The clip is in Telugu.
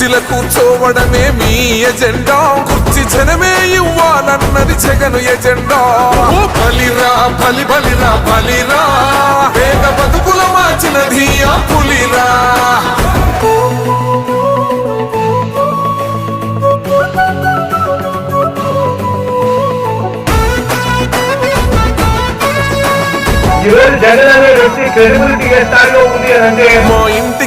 కుర్చీల కూర్చోవడమే మీ ఎజెండా. కుర్చీ జనమే ఇవ్వాలన్నది జగను ఎజెండా. ఓ బలిరా బలి బలిరా బలిరా. వేగ బతుకుల మార్చినది ఆ పులిరా. జగన్ అనే వ్యక్తి క్రెడిబిలిటీ ఏ స్థాయిలో ఉంది అని అంటే